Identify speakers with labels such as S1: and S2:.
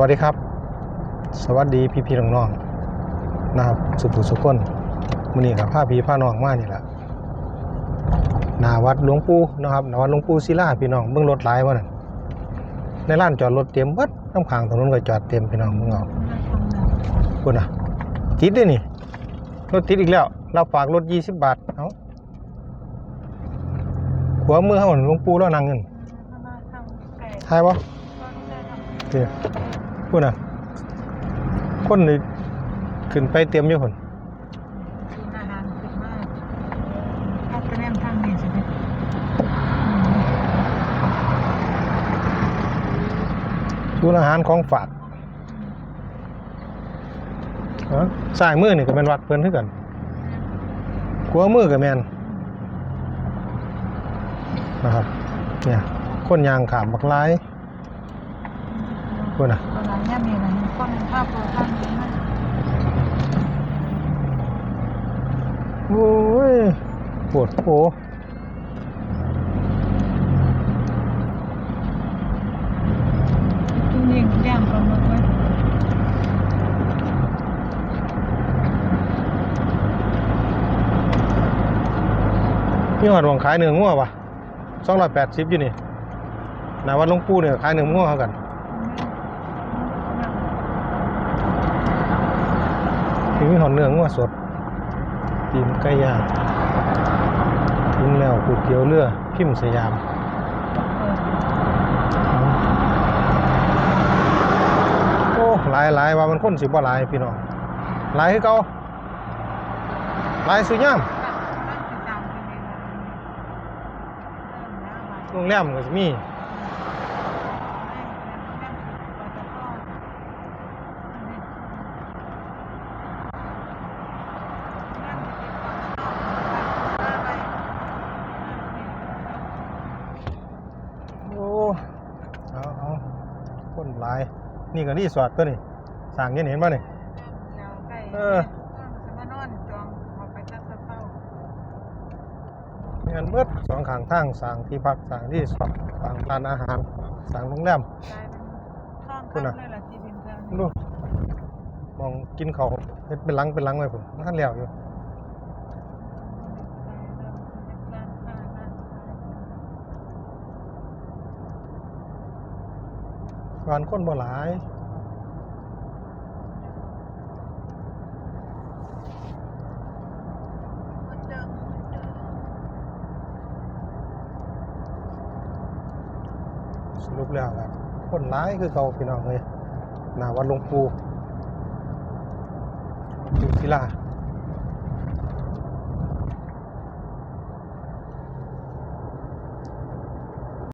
S1: วัสดีครับ สวัสดีพี่พี่ๆน้องๆนะครับสุภุสุขคนมื้อนี้กับผ้าพี่ผ้าน้องมานี่แหละหนาวัดหลวงปู่นะครับหนาวัดหลวงปู่ศิลาพี่น้องเบิ่งรถหลายวะนั่นในร้านจอดรถเต็มเบิดน้ำข้างถนนก็จอดเต็มพี่น้องเบิ่งเอาพุ่นน่ะติดเด้นี่รถติดอีกแล้ว เราฝากรถ20บาทเอาขวามือเฮาน่ะหลวงปู่แล้วนั่งเงินทายบ่เดี๋ยว พูดนะคนนี่ขึ้นไปเตรียมอยู่คน
S2: อาหารขึ้นมากพักกระแนมทางนี้ใช่ไหม
S1: ศูนย์อาหารของฝากเอ้อสายมือนี่ก็เป็นวัดเพิ่นคือกันขวามือก็แม่นนะครับเนี่ยคนยางขามบักหลาย พูดนะ
S2: ตอนนั้นเนี่ยมีอะไรคนภาพโปรทางนี้นะ
S1: โอ้ยปวดโผ
S2: ตุ้งยิงแย่งกันหมดเลย
S1: มีหอดหวงขายเนื้องัวปะสองร้อยแปดสิบอยู่นี่นาวัดหลวงปู่เนี่ยขายเนื้องัวเขากัน ถึง มีหอนเนื้องัวสดตีนไก่ย่างถึงแล้วก๋วยเตี๋ยวเรือพิมพ์สยามโอ้หลายหลายว่ามันคนสิบ่หลายพี่น้องหลายคือเก่าหลายสุดยามโรงแรมก็สิมีโอ้เอาเอาคน หลาย นี่ก็รีสอร์ทตัวนี่สร้างเห็นเห็นป่ะนี่เออ
S2: มานอนจองออกไปตั้งสะเป้า
S1: เงินเบิดสองข้างทางสร้างที่พักสร้างที่สอร์ทสร้างร้านอาหารสร้างโรงแรม
S2: กลายเป็นท่อง
S1: คุณน่ะ
S2: คำเลยล่ะที่ดินแถวนี้
S1: ดูมองกินเขาวเฮ็ดเป็นหลังเป็นหลังไว้ผมท่านแล้วอยู่ วันคนบ่หลายสรุปแล้วครับคนร้ายคือเขาพี่น้องเลยหนาวัดหลวงปู่อยู่ศิลา